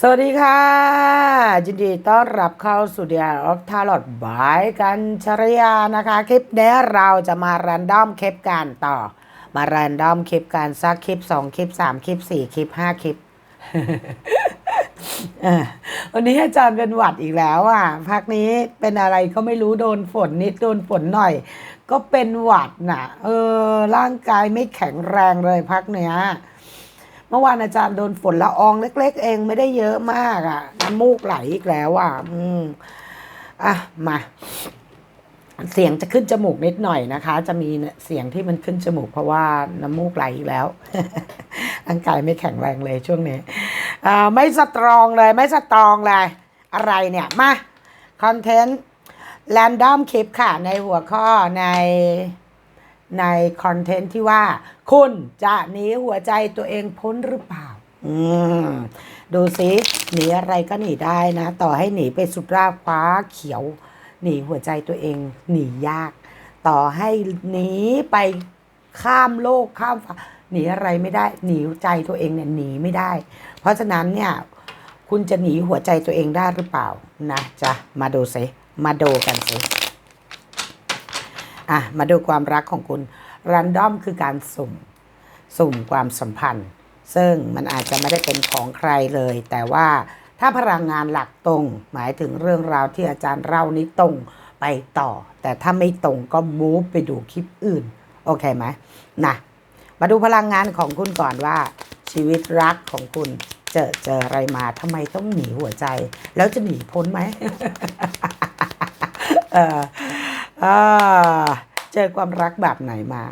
สวัสดีค่ะ ยินดีต้อนรับเข้าสู่ The Art of Tarot บายกันชรยานะคะ คลิปนี้เราจะมาแรนดอมคลิปกันต่อ มาแรนดอมคลิปกันสักคลิป2คลิป3คลิป4คลิป5คลิปออวันนี้อาจารย์เป็นหวัดอีกแล้วอะพักนี้เป็นอะไรก็ไม่รู้โดนฝนนิดโดนฝนหน่อย ก็เป็นหวัดน่ะ เออ ร่างกายไม่แข็งแรงเลยพักเนี้ย เมื่อวานอาจารย์โดนฝนละอองเล็ก ๆ เองไม่ได้เยอะมากอะ่ะน้ำมูกไหลอีกแล้วอะ อืมอะมาเสียงจะขึ้นจมูกนิดหน่อยนะคะ จะมีเสียงที่มันขึ้นจมูก เพราะว่าน้ำมูกไหลอีกแล้วร่างกายไม่แข็งแรงเลยช่วงนี้อไม่สตรองเลยไม่สตรองเลย อะไรเนี่ยมาคอนเทนต์แรนดอมคลิปค่ะในหัวข้อใน ในคอนเทนต์ที่ว่า คุณจะหนีหัวใจตัวเองพ้นหรือเปล่า อืม ดูสิหนีอะไรก็หนีได้นะ ต่อให้หนีไปสุดราบฟ้าเขียว หนีหัวใจตัวเอง หนียาก ต่อให้หนีไปข้ามโลกข้ามฟ้าหนีอะไรไม่ได้ หนีใจตัวเองเนี่ยหนีไม่ได้ เพราะฉะนั้นเนี่ย คุณจะหนีหัวใจตัวเองได้หรือเปล่า นะจะมาดูสิมาดูกันสิ อะมาดูความรักของคุณรันดอมคือการสุ่ม สุ่มความสัมพันธ์ ซึ่งมันอาจจะไม่ได้เป็นของใครเลย แต่ว่าถ้าพลังงานหลักตรง หมายถึงเรื่องราวที่อาจารย์เล่านี้ตรงไปต่อ แต่ถ้าไม่ตรงก็มูฟไปดูคลิปอื่น โอเคไหมนะมาดูพลังงานของคุณก่อนว่า ชีวิตรักของคุณเจอเจออะไรมาทำไมต้องหนีหัวใจ แล้วจะหนีพ้นไหม เออ อ่าเจอความรักแบบไหนมา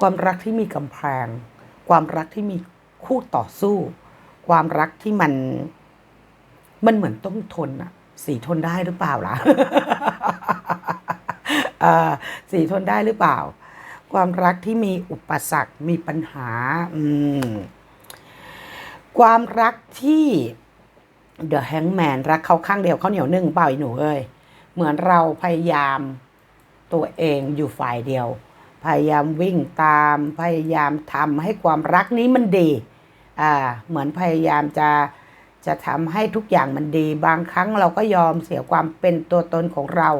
ความรักที่มีกำแพง ความรักที่มีคู่ต่อสู้ ความรักที่มัน มันเหมือนต้องทนอะสีทนได้หรือเปล่าล่ะเอ่อสีทนได้หรือเปล่า ความรักที่มีอุปสรรคมีปัญหา อืม ความรักที่ The Hangman รักเขาข้างเดียวเขาเหนียวนึ่งเปล่าไอ้หนูเอ้ย เหมือนเราพยายามตัวเองอยู่ฝ่ายเดียว พยายามวิ่งตาม พยายามทำให้ความรักนี้มันดีอ่าเหมือนพยายามจะจะทำให้ทุกอย่างมันดี บางครั้งเราก็ยอมเสียความเป็นตัวตนของเรา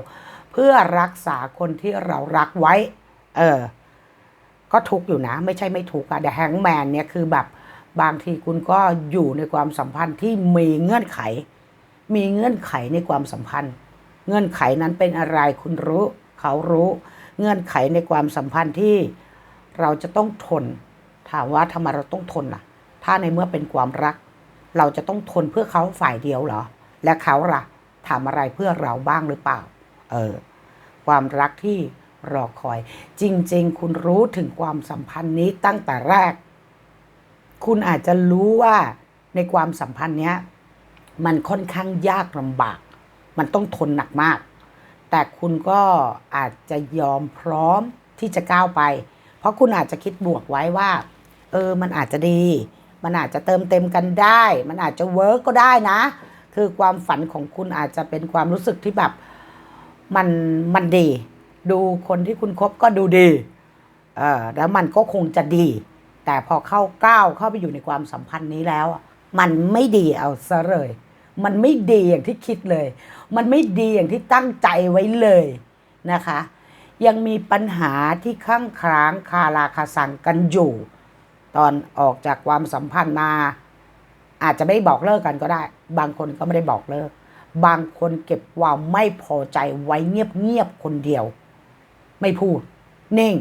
เพื่อรักษาคนที่เรารักไว้ เออ ก็ทุกอยู่นะ ไม่ใช่ไม่ทุกอะแต่แฮงแมนเนี่ยคือแบบบางทีคุณก็อยู่ในความสัมพันธ์ที่มีเงื่อนไข มีเงื่อนไขในความสัมพันธ์ เงื่อนไขนั้นเป็นอะไรคุณรู้ เขารู้ เงื่อนไขในความสัมพันธ์ที่เราจะต้องทน ถามว่าทำไมเราต้องทนล่ะ ถ้าในเมื่อเป็นความรัก เราจะต้องทนเพื่อเขาฝ่ายเดียวเหรอ และเขาล่ะทำอะไรเพื่อเราบ้างหรือเปล่า เออ ความรักที่รอคอย จริง ๆ คุณรู้ถึงความสัมพันธ์นี้ตั้งแต่แรก คุณอาจจะรู้ว่าในความสัมพันธ์เนี้ย มันค่อนข้างยากลำบาก มันต้องทนหนักมาก แต่คุณก็อาจจะยอมพร้อมที่จะก้าวไป เพราะคุณอาจจะคิดบวกไว้ว่า เออ มันอาจจะดี มันอาจจะเติมเต็มกันได้ มันอาจจะเวิร์กก็ได้นะ คือความฝันของคุณอาจจะเป็นความรู้สึกที่แบบ มัน มันดี ดูคนที่คุณคบก็ดูดี เออแล้วมันก็คงจะดี แต่พอเข้าก้าวเข้าไปอยู่ในความสัมพันธ์นี้แล้ว มันไม่ดีเอาซะเลย มันไม่ดีอย่างที่คิดเลย มันไม่ดีอย่างที่ตั้งใจไว้เลยนะคะ ยังมีปัญหาที่ข้างค้างคาราคาสังกันอยู่ ตอนออกจากความสัมพันธ์มา อาจจะไม่บอกเลิกกันก็ได้ บางคนก็ไม่ได้บอกเลิก บางคนเก็บความไม่พอใจไว้เงียบๆคนเดียว ไม่พูด นิ่ง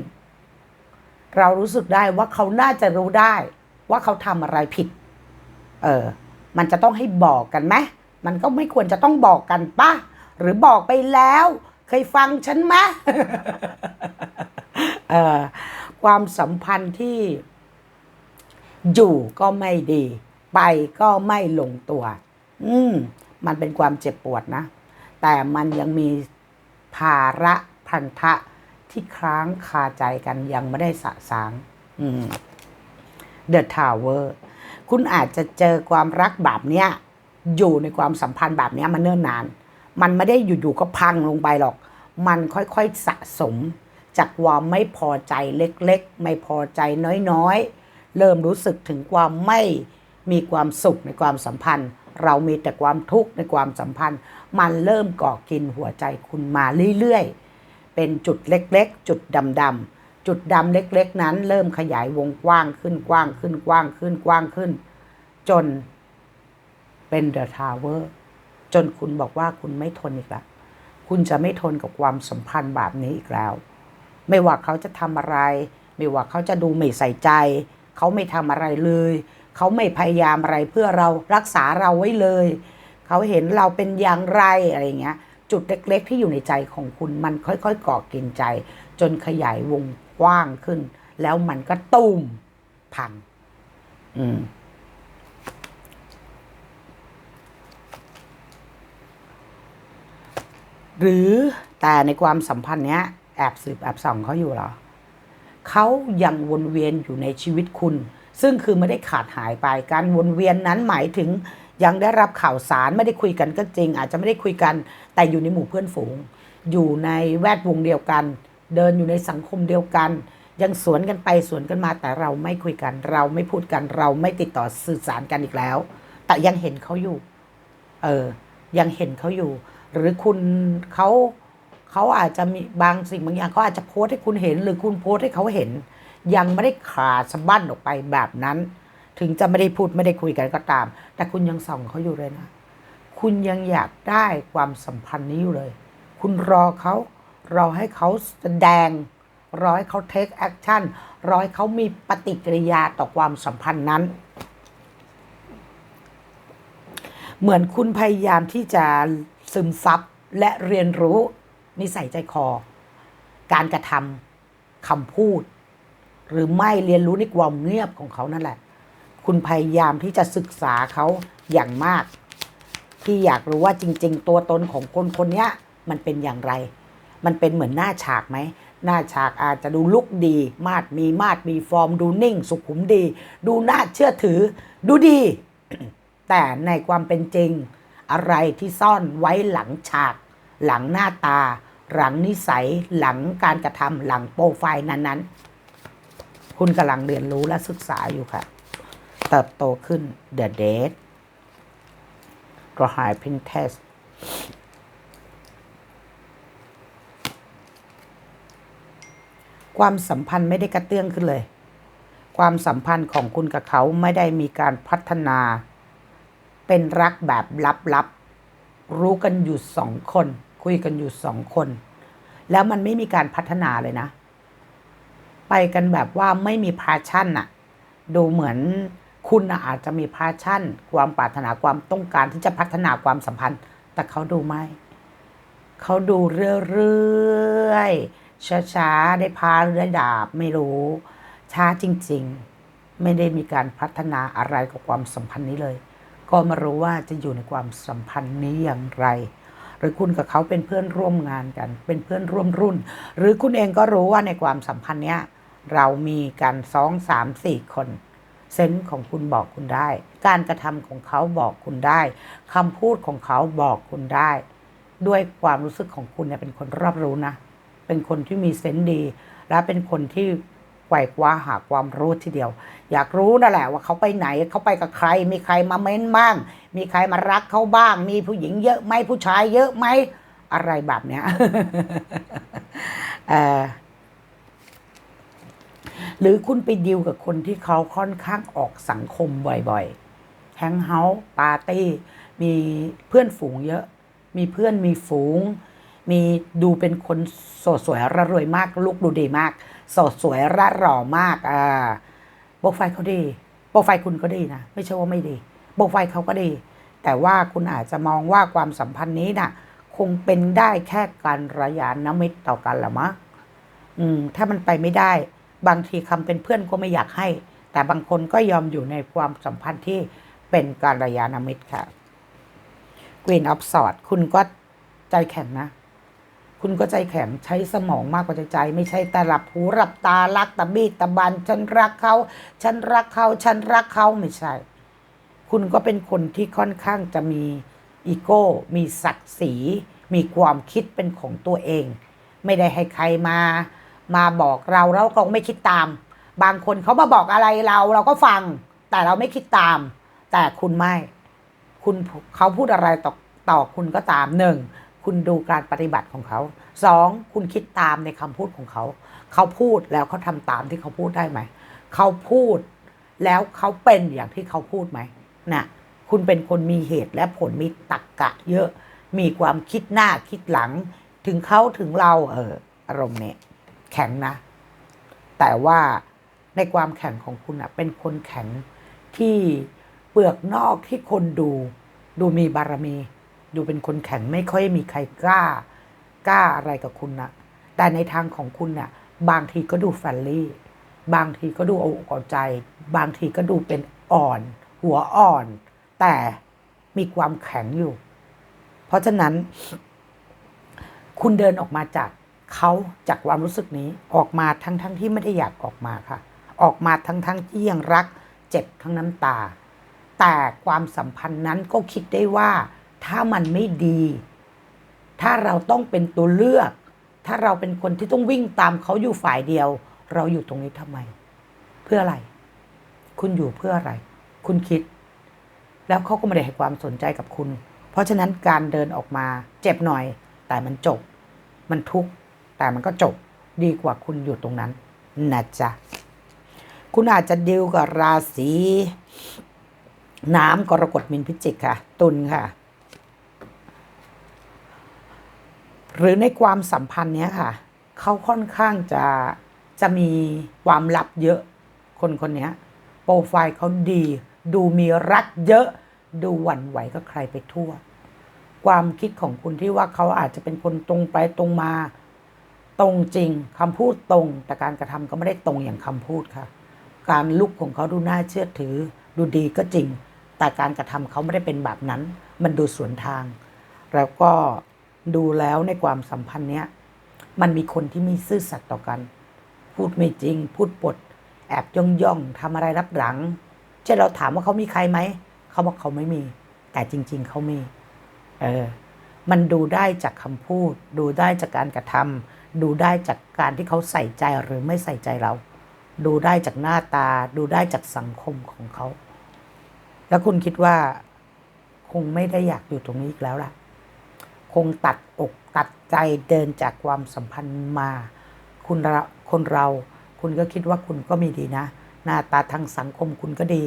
เรารู้สึกได้ว่าเขาน่าจะรู้ได้ ว่าเขาทำอะไรผิด เออ มันจะต้องให้บอกกันไหมมันก็ไม่ควรจะต้องบอกกันป่ะ หรือบอกไปแล้ว เคยฟังฉันไหมความสัมพันธ์ที่ อยู่ก็ไม่ดี ไปก็ไม่ลงตัว อืม มันเป็นความเจ็บปวดนะ แต่มันยังมีภาระพันธะที่ค้างคาใจกันยังไม่ได้สะสาง อืม The Tower คุณอาจจะเจอความรักแบบเนี้ยอยู่ในความสัมพันธ์แบบเนี้ยมาเนิ่นนาน มันไม่ได้อยู่ๆก็พังลงไปหรอก มันค่อยๆสะสม จากความไม่พอใจเล็กๆ ไม่พอใจน้อยๆ เริ่มรู้สึกถึงความไม่มีความสุขในความสัมพันธ์ เรามีแต่ความทุกข์ในความสัมพันธ์ มันเริ่มก่อกินหัวใจคุณมาเรื่อยๆ เป็นจุดเล็กๆ จุดดำๆ จุดดำเล็กๆ นั้น เริ่มขยายวงกว้างขึ้นกว้างขึ้นกว้างขึ้นกว้างขึ้น จนเป็นเดอะทาวเวอร์จนคุณบอกว่าคุณไม่ทนอีกแล้วคุณจะไม่ทนกับความสัมพันธ์แบบนี้อีกแล้ว ไม่ว่าเขาจะทำอะไร ไม่ว่าเขาจะดูไม่ใส่ใจ เขาไม่ทำอะไรเลย เขาไม่พยายามอะไรเพื่อเรารักษาเราไว้เลย เขาเห็นเราเป็นอย่างไรอะไรเงี้ย จุดเล็กๆ ที่อยู่ในใจของคุณมันค่อยๆก่อกินใจ จนขยายวง กว้างขึ้น แล้วมันก็ตุ้มพัง อืมหรือแต่ในความสัมพันธ์เนี้ยแอบสืบแอบส่องเขาอยู่เหรอเขายังวนเวียนอยู่ในชีวิตคุณ ซึ่งคือไม่ได้ขาดหายไปการวนเวียนนั้นหมายถึงยังได้รับข่าวสารไม่ได้คุยกันก็จริง อาจจะไม่ได้คุยกันแต่อยู่ในหมู่เพื่อนฝูง อยู่ในแวดวงเดียวกัน เดินอยู่ในสังคมเดียวกัน ยังสวนกันไปสวนกันมาแต่เราไม่คุยกัน เราไม่พูดกัน เราไม่ติดต่อสื่อสารกันอีกแล้ว แต่ยังเห็นเขาอยู่ เออ ยังเห็นเขาอยู่ หรือคุณเขาเขาอาจจะมีบางสิ่งบางอย่างเขาอาจจะโพสให้คุณเห็น หรือคุณโพสให้เขาเห็น ยังไม่ได้ขาดสะบั้นออกไปแบบนั้น ถึงจะไม่ได้พูดไม่ได้คุยกันก็ตาม แต่คุณยังส่องเขาอยู่เลยนะคุณยังอยากได้ความสัมพันธ์นี้อยู่เลย คุณรอเขา รอให้เขาแสดง รอให้เขา take action รอให้เขามีปฏิกิริยาต่อความสัมพันธ์นั้น เหมือนคุณพยายามที่จะซึมซับและเรียนรู้นิสัยใจคอ การกระทำคำพูด หรือไม่เรียนรู้ในความเงียบของเขานั่นแหละ คุณพยายามที่จะศึกษาเขาอย่างมาก ที่อยากรู้ว่าจริง ๆ ตัวตนของคนคนนี้มันเป็นอย่างไร มันเป็นเหมือนหน้าฉากไหมหน้าฉากอาจจะดูลุกดี มาดมีมาดมีฟอร์ม ดูนิ่ง สุขุมดี ดูน่าเชื่อถือ ดูดี แต่ในความเป็นจริง อะไรที่ซ่อนไว้หลังฉาก หลังหน้าตา หลังนิสัย หลังการกระทำหลังโปรไฟล์นั้นๆ คุณกำลังเรียนรู้และศึกษาอยู่ค่ะ เติบโตขึ้น The Date กระหาย Pinterest ความสัมพันธ์ไม่ได้กระเตื้องขึ้นเลย ความสัมพันธ์ของคุณกับเขาไม่ได้มีการพัฒนา เป็นรักแบบลับๆ รู้กันอยู่สองคน คุยกันอยู่สองคน แล้วมันไม่มีการพัฒนาเลยนะ ไปกันแบบว่าไม่มีพาชั่นอะดูเหมือนคุณอาจจะมีพาชั่น ความปรารถนาความต้องการที่จะพัฒนาความสัมพันธ์ แต่เขาดูไม่ เขาดูเรื่อยๆ ช้าๆ ได้พาเรือได้ดาบไม่รู้ ช้าจริงๆ ไม่ได้มีการพัฒนาอะไรกับความสัมพันธ์นี้เลย ก็มารู้ว่าจะอยู่ในความสัมพันธ์นี้อย่างไร หรือคุณกับเขาเป็นเพื่อนร่วมงานกัน เป็นเพื่อนร่วมรุ่น หรือคุณเองก็รู้ว่าในความสัมพันธ์เนี้ยเรามีกันสองสามสี่คนเซนส์ของคุณบอกคุณได้ การกระทำของเขาบอกคุณได้คำพูดของเขาบอกคุณได้ ด้วยความรู้สึกของคุณเนี่ยเป็นคนรอบรู้นะ เป็นคนที่มีเซนส์ดี และเป็นคนที่ไกวคว้าหาความรู้ทีเดียว อยากรู้นั่นแหละว่าเขาไปไหนเขาไปกับใคร มีใครมาเม้นบ้าง มีใครมารักเขาบ้าง มีผู้หญิงเยอะไหมผู้ชายเยอะไหมอะไรแบบเนี้ยหรือคุณไปดิวกับคนที่เขาค่อนข้างออกสังคมบ่อยๆแฮงเฮาส์ปาร์ตี้ มีเพื่อนฝูงเยอะ มีเพื่อนมีฝูง มีดูเป็นคนสดสวยระรวยมาก ลูกดูดีมาก สดสวยระหล่อมากอ่าโปรไฟล์เขาดีโปรไฟล์คุณก็ดีนะ ไม่ใช่ว่าไม่ดีโปรไฟล์เขาก็ดี แต่ว่าคุณอาจจะมองว่าความสัมพันธ์นี้น่ะ คงเป็นได้แค่การระยะน้ำมิตรต่อกันละมั้งอืม ถ้ามันไปไม่ได้ บางทีคำเป็นเพื่อนก็ไม่อยากให้ แต่บางคนก็ยอมอยู่ในความสัมพันธ์ที่เป็นการระยะนามิตรค่ะ Queen of Swords คุณก็ใจแข็งนะ คุณก็ใจแข็งใช้สมองมากกว่าใจ ไม่ใช่แต่หลับหูหลับตารักตะบีตะบัน ฉันรักเขา ฉันรักเขา ฉันรักเขาไม่ใช่ คุณก็เป็นคนที่ค่อนข้างจะมีอีโก้ มีศักดิ์ศรี มีความคิดเป็นของตัวเอง ไม่ได้ให้ใครมา มาบอกเราเราก็ไม่คิดตาม บางคนเขามาบอกอะไรเราเราก็ฟัง แต่เราไม่คิดตาม แต่คุณไม่ คุณเขาพูดอะไรต่อต่อคุณก็ตามหนึ่ง คุณดูการปฏิบัติของเขาสองคุณคิดตามในคำพูดของเขา เขาพูดแล้วเขาทำตามที่เขาพูดได้ไหม เขาพูดแล้วเขาเป็นอย่างที่เขาพูดไหมน่ะคุณเป็นคนมีเหตุและผลมีตรรกกะ เยอะ มีความคิดหน้าคิดหลัง ถึงเขาถึงเราเอออารมณ์เนี่ยแข็งนะ แต่ว่าในความแข็งของคุณอะเป็นคนแข็งที่เปลือกนอกที่คนดู ดูมีบารมี ดูเป็นคนแข็งไม่ค่อยมีใครกล้ากล้าอะไรกับคุณนะแต่ในทางของคุณน่ะ บางทีก็ดูแฟนลี่ บางทีก็ดูเอาอกเอาใจ บางทีก็ดูเป็นอ่อน หัวอ่อน แต่มีความแข็งอยู่ เพราะฉะนั้น คุณเดินออกมาจากเขาจากความรู้สึกนี้ออกมาทั้งทั้งที่ไม่ได้อยากออกมาค่ะ ออกมาทั้งทั้งที่ยังรัก เจ็บทั้งน้ำตา แต่ความสัมพันธ์นั้นก็คิดได้ว่า ถ้ามันไม่ดี ถ้าเราต้องเป็นตัวเลือก ถ้าเราเป็นคนที่ต้องวิ่งตามเขาอยู่ฝ่ายเดียว เราอยู่ตรงนี้ทำไม เพื่ออะไร คุณอยู่เพื่ออะไร คุณคิด แล้วเขาก็ไม่ได้ให้ความสนใจกับคุณ เพราะฉะนั้นการเดินออกมาเจ็บหน่อย แต่มันจบ มันทุกข์แต่มันก็จบดีกว่าคุณอยู่ตรงนั้นนะจ๊ะคุณอาจจะดิวกับราศีน้ำกรกฎมินพิจิกค่ะ ตุลค่ะ หรือในความสัมพันธ์เนี้ยค่ะ เขาค่อนข้างจะจะมีความลับเยอะ คนคนเนี้ยโปรไฟล์เขาดี ดูมีรักเยอะ ดูหวั่นไหวกับใครไปทั่ว ความคิดของคุณที่ว่าเขาอาจจะเป็นคนตรงไปตรงมา ตรงจริงคำพูดตรง แต่การกระทำก็ไม่ได้ตรงอย่างคำพูดค่ะ การลุกของเขาดูน่าเชื่อถือ ดูดีก็จริง แต่การกระทำเขาไม่ได้เป็นแบบนั้น มันดูสวนทาง แล้วก็ ดูแล้วในความสัมพันธ์เนี้ยมันมีคนที่มีซื่อสัตย์ต่อกัน พูดไม่จริง พูดปด แอบย่องย่องทำอะไรรับหลัง เช่นเราถามว่าเขามีใครไหม เขาบอกเขาไม่มี แต่จริง ๆ เขามี เออ มันดูได้จากคำพูด ดูได้จากการกระทำดูได้จากการที่เขาใส่ใจหรือไม่ใส่ใจเรา ดูได้จากหน้าตา ดูได้จากสังคมของเขา แล้วคุณคิดว่า คงไม่ได้อยากอยู่ตรงนี้อีกแล้วล่ะ คงตัดอกตัดใจเดินจากความสัมพันธ์มา คุณเราคนเรา คุณก็คิดว่าคุณก็มีดีนะ หน้าตาทางสังคมคุณก็ดี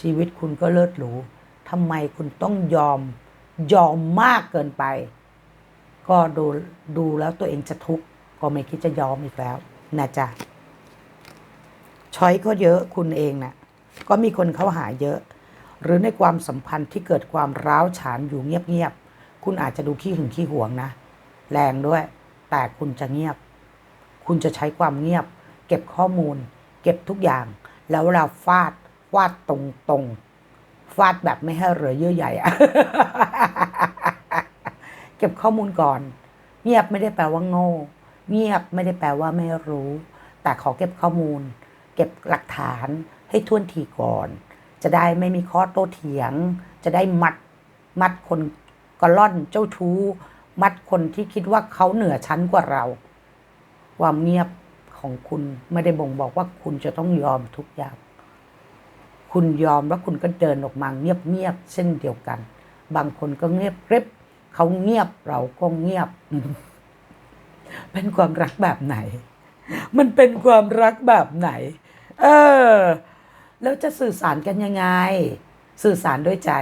ชีวิตคุณก็เลิศหรูทำไมคุณต้องยอมยอมมากเกินไป ก็ดูดูแล้วตัวเองจะทุกข์ก็ไม่คิดจะยอมอีกแล้วนะจ๊ะช้อยก็เยอะคุณเองนะ่ะก็มีคนเข้าหาเยอะ หรือในความสัมพันธ์ที่เกิดความร้าวฉานอยู่เงียบ คุณอาจจะดูขี้หึงขี้หวงนะ แรงด้วย แต่คุณจะเงียบ คุณจะใช้ความเงียบ เก็บข้อมูล เก็บทุกอย่าง แล้วเวลาฟาดฟาดตรงตรงฟาดแบบไม่ให้เหลือเยื่อใหญ่อะเก็บข้อมูลก่อน เงียบไม่ได้แปลว่าโง่ เงียบไม่ได้แปลว่าไม่รู้ แต่ขอเก็บข้อมูล เก็บหลักฐานให้ท่วนทีก่อน จะได้ไม่มีข้อโต้เถียง จะได้มัดมัดคน กระล่อนเจ้าชู้ มัดคนที่คิดว่าเขาเหนือชั้นกว่าเรา ความเงียบของคุณไม่ได้บ่งบอกว่าคุณจะต้องยอมทุกอย่าง คุณยอมแล้วคุณก็เดินออกมาเงียบๆเช่นเดียวกัน บางคนก็เงียบกริบเขาเงียบเราก็เงียบ เป็นความรักแบบไหน มันเป็นความรักแบบไหน เออ แล้วจะสื่อสารกันยังไง สื่อสารด้วยใจ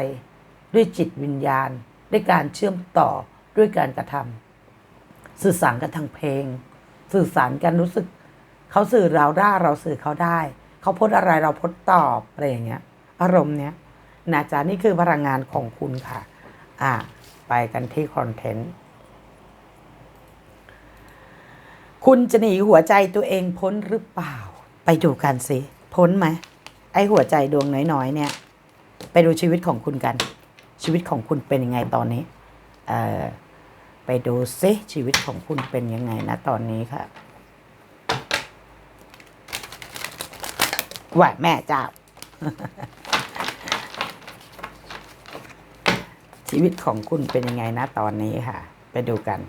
ด้วยจิตวิญญาณ ด้วยการเชื่อมต่อด้วยการกระทำสื่อสารกันทางเพลง สื่อสารกันรู้สึก เขาสื่อเราได้เราสื่อเขาได้ เขาพูดอะไรเราพูดตอบอะไรอย่างเงี้ย อารมณ์เนี้ยนะจ๊ะนี่คือพลังงานของคุณค่ะ อะไปกันที่คอนเทนต์คุณจะหนีหัวใจตัวเองพ้นหรือเปล่า ไปดูกันสิ พ้นไหม ไอหัวใจดวงน้อยๆเนี่ย ไปดูชีวิตของคุณกัน ชีวิตของคุณเป็นยังไงตอนนี้เอ่อไปดูซิชีวิตของคุณเป็นยังไงนะตอนนี้ค่ะว่าแม่เจ้า ชีวิตของคุณเป็นยังไงนะตอนนี้ค่ะ ไปดูกัน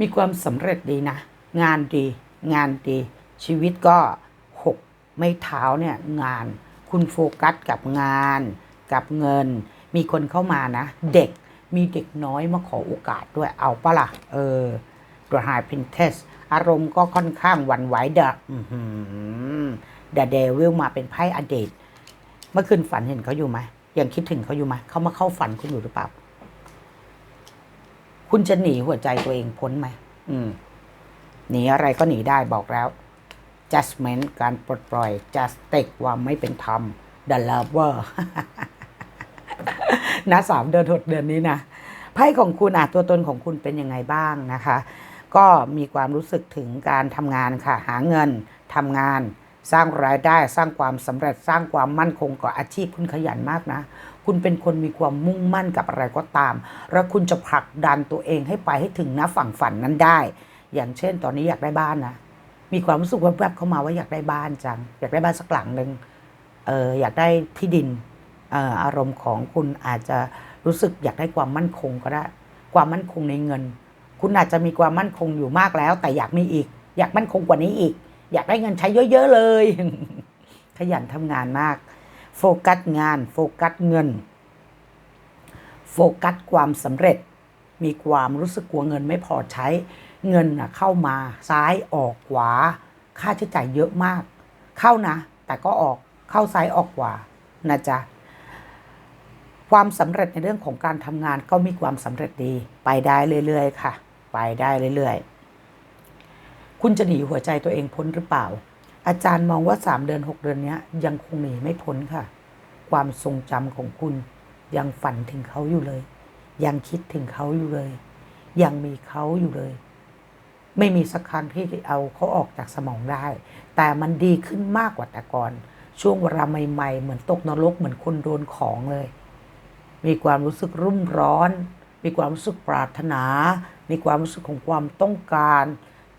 มีความสำเร็จดีนะ งานดี งานดี ชีวิตก็หกไม่เท้าเนี่ยงาน คุณโฟกัสกับงาน กับเงิน มีคนเข้ามานะ เด็กมีเด็กน้อยมาขอโอกาสด้วยเอาปะล่ะ เออตัวไฮพินเทส อารมณ์ก็ค่อนข้างหวันไหวเดอะเดอะเดวิลมาเป็นไพ่อดีตเมื่อคืนฝันเห็นเขาอยู่ไหมยังคิดถึงเขาอยู่ไหมเขามาเข้าฝันคุณอยู่หรือเปล่า คุณจะหนีหัวใจตัวเองพ้นไหมอืม หนีอะไรก็หนีได้บอกแล้ว judgment การปลดปล่อย justice ความไม่เป็นธรรม the lover นะสามเดือนหดเดือนนี้นะไพ่ของคุณอะตัวตนของคุณเป็นยังไงบ้างนะคะ ก็มีความรู้สึกถึงการทำงานค่ะ หาเงินทำงาน สร้างรายได้สร้างความสำเร็จสร้างความมั่นคงกับอาชีพคุณขยันมากนะ คุณเป็นคนมีความมุ่งมั่นกับอะไรก็ตาม แล้วคุณจะผลักดันตัวเองให้ไปให้ถึงนะฝั่งฝันนั้นได้ อย่างเช่น ตอนนี้อยากได้บ้านนะมีความรู้สึกแวบๆเข้ามาว่าอยากได้บ้านจัง อยากได้บ้านสักหลังหนึ่งเอออยากได้ที่ดินเอออารมณ์ของคุณอาจจะรู้สึกอยากได้ความมั่นคงก็ได้ ความมั่นคงในเงิน คุณอาจจะมีความมั่นคงอยู่มากแล้ว แต่อยากมีอีก อยากมั่นคงกว่านี้อีก อยากได้เงินใช้เยอะๆเลย ขยันทำงานมาก โฟกัสงาน โฟกัสเงิน โฟกัสความสำเร็จ มีความรู้สึกกลัวเงินไม่พอใช้ เงินน่ะเข้ามาซ้ายออกขวา ค่าใช้จ่ายเยอะมาก เข้านะ แต่ก็ออกเข้าซ้ายออกขวานะจ๊ะความสำเร็จในเรื่องของการทำงานก็มีความสำเร็จดีไปได้เรื่อยๆ ค่ะ ไปได้เรื่อยๆ คุณจะหนีหัวใจตัวเองพ้นหรือเปล่า อาจารย์มองว่า 3 เดือน 6 เดือนนี้ยยังคงหนีไม่พ้นค่ะ ความทรงจำของคุณยังฝันถึงเขาอยู่เลย ยังคิดถึงเขาอยู่เลย ยังมีเขาอยู่เลย ไม่มีสักครั้งที่เอาเขาออกจากสมองได้ แต่มันดีขึ้นมากกว่าแต่ก่อน ช่วงเวลาใหม่ ๆ เหมือนตกนรกเหมือนคนโดนของเลย มีความรู้สึกรุ่มร้อน มีความรู้สึกปรารถนา มีความรู้สึกของความต้องการ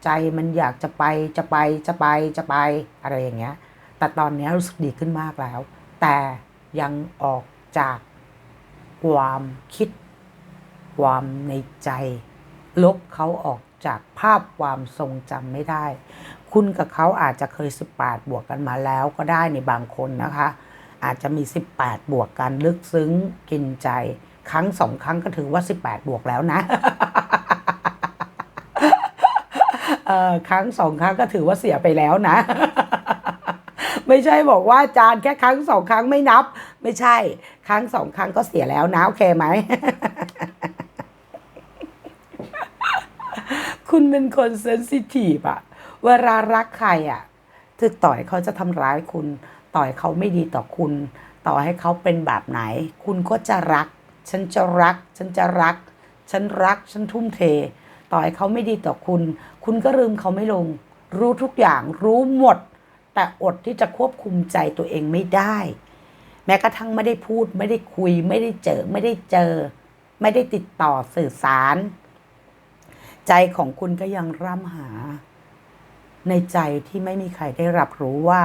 ใจมันอยากจะไปจะไปจะไปจะไปอะไรอย่างเงี้ย แต่ตอนนี้รู้สึกดีขึ้นมากแล้ว แต่ยังออกจากความคิด ความในใจ ลบเขาออก จากภาพความทรงจำไม่ได้ คุณกับเขาอาจจะเคย 18 บวกกันมาแล้วก็ได้ในบางคนนะคะ อาจจะมี 18 บวกกันลึกซึ้งกินใจ ครั้งสองครั้งก็ถือว่า 18 บวกแล้วนะครั้งสองครั้งก็ถือว่าเสียไปแล้วนะ ไม่ใช่บอกว่าจารย์แค่ครั้งสองครั้งไม่นับ ไม่ใช่ ครั้งสองครั้งก็เสียแล้วนะโอเคไหม คุณเป็นคนเซนซิทีฟอะเวลารักใครอะถึงต่อยเขาจะทำร้ายคุณ ต่อยเขาไม่ดีต่อคุณ ต่อให้เขาเป็นแบบไหน คุณก็จะรัก ฉันจะรัก ฉันจะรัก ฉันรัก ฉันทุ่มเท ต่อให้เขาไม่ดีต่อคุณ คุณก็ลืมเขาไม่ลง รู้ทุกอย่างรู้หมด แต่อดที่จะควบคุมใจตัวเองไม่ได้ แม้กระทั่งไม่ได้พูด ไม่ได้คุย ไม่ได้เจอ ไม่ได้เจอ ไม่ได้ติดต่อสื่อสาร ใจของคุณก็ยังร่ำหา ในใจที่ไม่มีใครได้รับรู้ว่า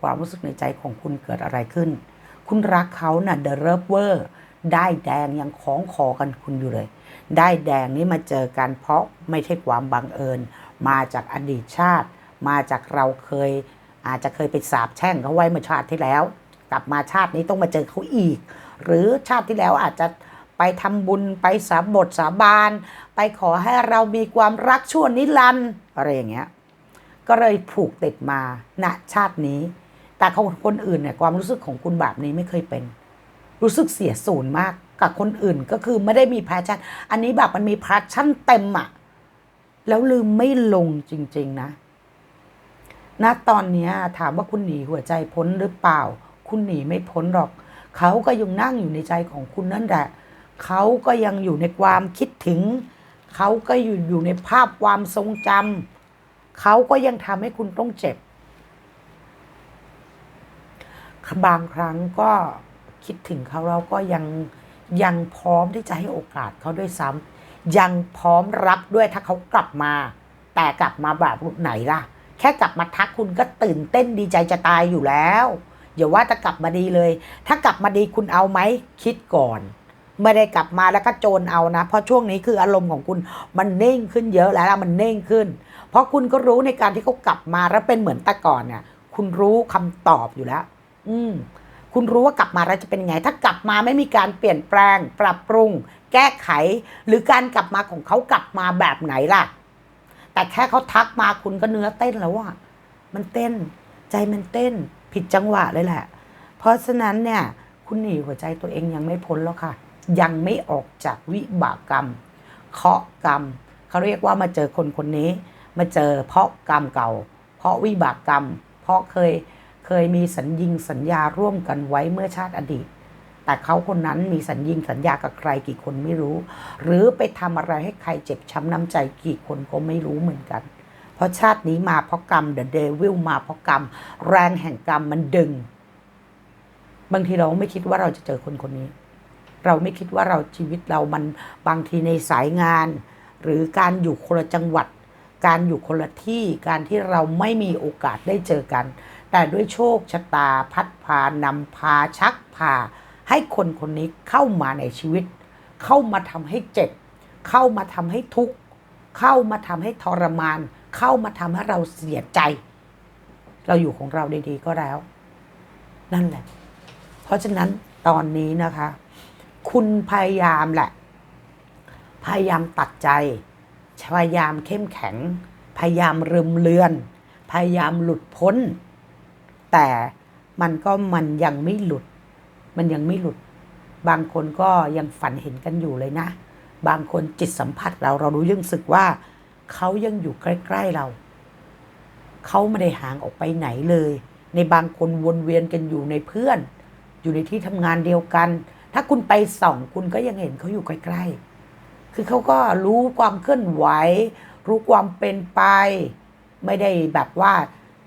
ความรู้สึกในใจของคุณเกิดอะไรขึ้น คุณรักเขานะ่ะ The Lover ได้แดงยังคล้องคอกันคุณอยู่เลย ได้แดงนี้มาเจอกันเพราะไม่ใช่ความบังเอิญ มาจากอดีตชาติ มาจากเราเคย อาจจะเคยไปสาบแช่งเขาไว้เมื่อชาติที่แล้ว กลับมาชาตินี้ต้องมาเจอเขาอีก หรือชาติที่แล้วอาจจะ ไปทำบุญไปสาบทสาบาน ไปขอให้เรามีความรักชั่วนิรันดร์อะไรอย่างเงี้ยก็เลยผูกติดมาณชาตินี้ แต่ของคนอื่นเนี่ยความรู้สึกของคุณแบบนี้ไม่เคยเป็น รู้สึกเสียศูนย์มากกับคนอื่นก็คือไม่ได้มีแพชชั่น อันนี้แบบมันมีแพชชั่นเต็มอะแล้วลืมไม่ลงจริง ๆนะณตอนนี้ถามว่าคุณหนีหัวใจพ้นหรือเปล่า คุณหนีไม่พ้นหรอก เขาก็ยังนั่งอยู่ในใจของคุณนั่นแหละ เขาก็ยังอยู่ในความคิดถึง เขาก็อยู่อยู่ในภาพความทรงจำเขาก็ยังทำให้คุณต้องเจ็บ บางครั้งก็คิดถึงเขาเราก็ยังยังพร้อมที่จะให้โอกาสเขาด้วยซ้ำยังพร้อมรับด้วยถ้าเขากลับมา แต่กลับมาแบบไหนล่ะ แค่กลับมาทักคุณก็ตื่นเต้นดีใจจะตายอยู่แล้วอย่าว่าจะกลับมาดีเลย ถ้ากลับมาดีคุณเอาไหมคิดก่อน ไม่ได้กลับมาแล้วก็โจรเอานะ เพราะช่วงนี้คืออารมณ์ของคุณมันเน่งขึ้นเยอะแล้วมันเน่งขึ้น เพราะคุณก็รู้ในการที่เขากลับมาแล้วเป็นเหมือนแต่ก่อนเนี่ย คุณรู้คำตอบอยู่แล้ว อืมคุณรู้ว่ากลับมาแล้วจะเป็นยังไง ถ้ากลับมาไม่มีการเปลี่ยนแปลง ปรับปรุง แก้ไข หรือการกลับมาของเขากลับมาแบบไหนล่ะ แต่แค่เขาทักมาคุณก็เนื้อเต้นแล้วอะมันเต้น ใจมันเต้น ผิดจังหวะเลยแหละ เพราะฉะนั้นเนี่ย คุณหนีหัวใจตัวเองยังไม่พ้นแล้วค่ะ ยังไม่ออกจากวิบากกรรม เคาะกรรม เขาเรียกว่ามาเจอคนคนนี้ มาเจอเพราะกรรมเก่า เพราะวิบากกรรม เพราะเคยเคยมีสัญญิงสัญญาร่วมกันไว้เมื่อชาติอดีต แต่เขาคนนั้นมีสัญญิงสัญญากับใครกี่คนไม่รู้ หรือไปทำอะไรให้ใครเจ็บช้ำน้ำใจกี่คนก็ไม่รู้เหมือนกัน เพราะชาตินี้มาเพราะกรรมเดอะเดวิลมาเพราะกรรม แรงแห่งกรรมมันดึง บางทีเราไม่คิดว่าเราจะเจอคนคนนี้ เราไม่คิดว่าเราชีวิตเรามันบางทีในสายงาน หรือการอยู่คนละจังหวัด การอยู่คนละที่การที่เราไม่มีโอกาสได้เจอกัน แต่ด้วยโชคชะตาพัดพานำพาชักพา ให้คนคนนี้เข้ามาในชีวิต เข้ามาทำให้เจ็บ เข้ามาทำให้ทุกข์เข้ามาทำให้ทรมาน เข้ามาทำให้เราเสียใจ เราอยู่ของเราดีๆก็แล้ว นั่นแหละ เพราะฉะนั้นตอนนี้นะคะ คุณพยายามแหละ พยายามตัดใจ พยายามเข้มแข็ง พยายามลืมเลือน พยายามหลุดพ้น แต่มันก็มันยังไม่หลุด มันยังไม่หลุด บางคนก็ยังฝันเห็นกันอยู่เลยนะ บางคนจิตสัมผัสเราเรารู้ยังสึกว่า เขายังอยู่ใกล้ๆเรา เขาไม่ได้ห่างออกไปไหนเลย ในบางคนวนเวียนกันอยู่ในเพื่อน อยู่ในที่ทำงานเดียวกัน ถ้าคุณไปส่องคุณก็ยังเห็นเขาอยู่ใกล้ๆ คือเขาก็รู้ความเคลื่อนไหว รู้ความเป็นไป ไม่ได้แบบว่า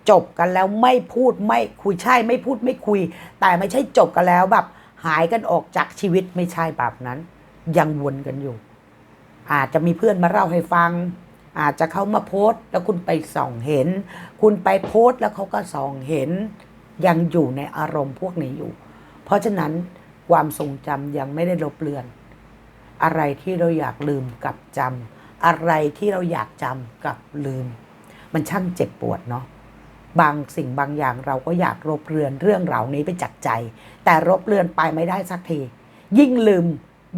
จบกันแล้วไม่พูดไม่คุยใช่ไม่พูดไม่คุย แต่ไม่ใช่จบกันแล้วแบบหายกันออกจากชีวิตไม่ใช่แบบนั้น ยังวนกันอยู่ อาจจะมีเพื่อนมาเล่าให้ฟัง อาจจะเขามาโพสต์ แล้วคุณไปส่องเห็น คุณไปโพสต์แล้วเขาก็ส่องเห็น ยังอยู่ในอารมณ์พวกนี้อยู่ เพราะฉะนั้น ความทรงจำยังไม่ได้ลบเลือน อะไรที่เราอยากลืมกับจำอะไรที่เราอยากจำกับลืม มันช่างเจ็บปวดเนาะบางสิ่งบางอย่างเราก็อยากลบเลือนเรื่องเหล่านี้ไปจากใจ แต่ลบเลือนไปไม่ได้สักที ยิ่งลืม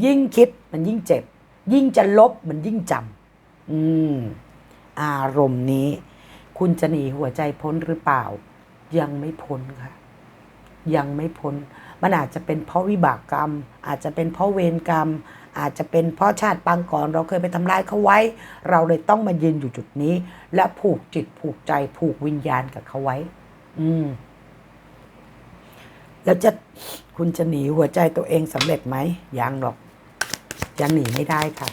ยิ่งคิดมันยิ่งเจ็บ ยิ่งจะลบมันยิ่งจำอืม อารมณ์นี้ คุณจะหนีหัวใจพ้นหรือเปล่า ยังไม่พ้นค่ะ ยังไม่พ้น มันอาจจะเป็นเพราะวิบากกรรม อาจจะเป็นเพราะเวรกรรม อาจจะเป็นเพราะชาติปางก่อน เราเคยไปทำร้ายเขาไว้ เราเลยต้องมายืนอยู่จุดนี้ และผูกจิตผูกใจผูกวิญญาณกับเขาไว้ อืม แล้วจะคุณจะหนีหัวใจตัวเองสำเร็จไหมยังหรอกยังหนีไม่ได้ค่ะ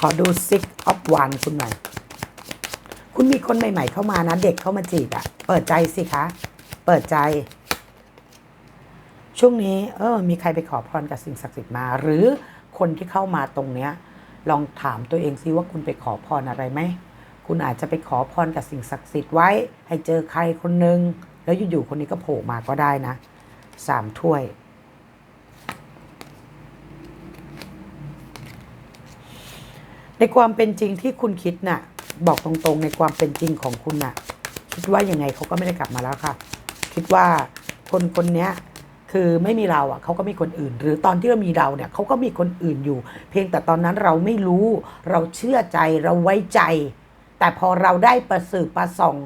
ขอดู six of one คุณหน่อยคุณมีคนใหม่ ๆ เข้ามานะ เด็กเข้ามาจีบอะเปิดใจสิคะ เปิดใจ ช่วงนี้เออมีใครไปขอพรกับสิ่งศักดิ์สิทธิ์มา หรือคนที่เข้ามาตรงเนี้ยลองถามตัวเองซิว่าคุณไปขอพรอะไรไหมคุณอาจจะไปขอพรกับสิ่งศักดิ์สิทธิ์ไว้ ให้เจอใครคนหนึ่งแล้วอยู่ๆคนนี้ก็โผล่มาก็ได้นะสามถ้วย ในความเป็นจริงที่คุณคิดน่ะ บอกตรงๆ ในความเป็นจริงของคุณน่ะ คิดว่ายังไงเขาก็ไม่ได้กลับมาแล้วค่ะ คิดว่าคนคนนี้ คือไม่มีเราอะเขาก็มีคนอื่น หรือตอนที่เรามีเราเนี่ยเขาก็มีคนอื่นอยู่ เพียงแต่ตอนนั้นเราไม่รู้เราเชื่อใจเราไว้ใจ แต่พอเราได้ประสืบประส่อง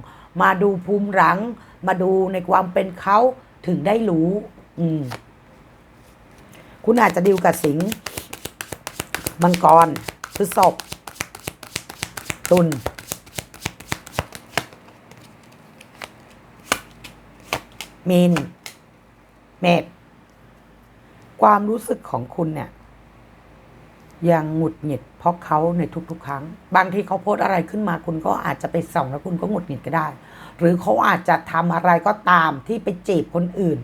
มาดูภูมิหลัง มาดูในความเป็นเขาถึงได้รู้ อืม คุณอาจจะดิวกับสิงห์มังกรพฤษภตุลมีน เมษความรู้สึกของคุณเนี่ยยังหงุดหงิดเพราะเขาในทุกๆ ครั้ง บางทีเขาโพสอะไรขึ้นมาคุณก็อาจจะไปส่องแล้วคุณก็หงุดหงิดก็ได้ หรือเขาอาจจะทำอะไรก็ตามที่ไปจีบคนอื่น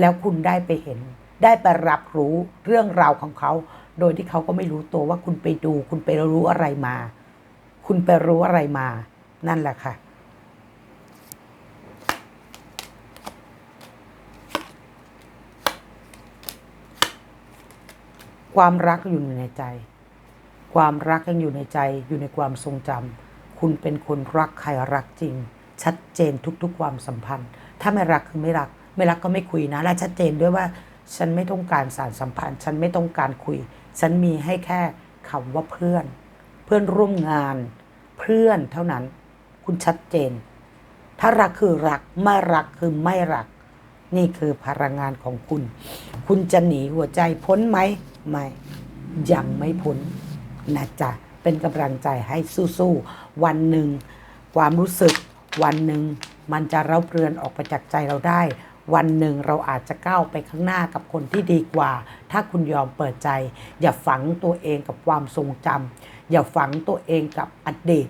แล้วคุณได้ไปเห็น ได้ไปรับรู้เรื่องราวของเขา โดยที่เขาก็ไม่รู้ตัวว่าคุณไปดู คุณไปรู้อะไรมา คุณไปรู้อะไรมา นั่นแหละค่ะ ความรักอยู่ในใจ ความรักยังอยู่ในใจอยู่ในความทรงจำคุณเป็นคนรักใครรักจริง ชัดเจนทุกๆความสัมพันธ์ ถ้าไม่รักคือไม่รัก ไม่รักก็ไม่คุยนะ และชัดเจนด้วยว่าฉันไม่ต้องการสารสัมพันธ์ ฉันไม่ต้องการคุย ฉันมีให้แค่คำว่าเพื่อน เพื่อนร่วมงาน เพื่อนเท่านั้น คุณชัดเจน ถ้ารักคือรักไม่รักคือไม่รัก นี่คือพลังงานของคุณ คุณจะหนีหัวใจพ้นไหม ไม่ยังไม่พ้นนะจ๊ะเป็นกำลังใจให้สู้ๆวันหนึ่ง ความรู้สึก วันหนึ่ง มันจะเร่าเรือนออกไปจากใจเราได้ วันหนึ่งเราอาจจะก้าวไปข้างหน้ากับคนที่ดีกว่า ถ้าคุณยอมเปิดใจ อย่าฝังตัวเองกับความทรงจำอย่าฝังตัวเองกับอดีต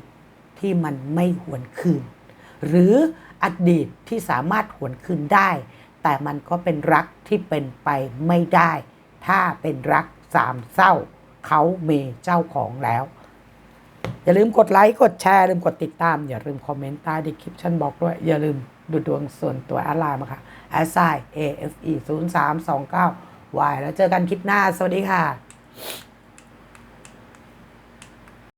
ที่มันไม่หวนคืน หรืออดีตที่สามารถหวนคืนได้ แต่มันก็เป็นรักที่เป็นไปไม่ได้ ถ้าเป็นรักสามเศร้า เขามีเจ้าของแล้ว อย่าลืมกดไลค์กดแชร์ลืมกดติดตาม อย่าลืมคอมเมนต์ใต้ดีคลิปชันบอกด้วย อย่าลืมดูดวงส่วนตัวแอาลน์มาค่ะ a s i AFE 0 3 2 9 Y แล้วเจอกันคลิปหน้า สวัสดีค่ะ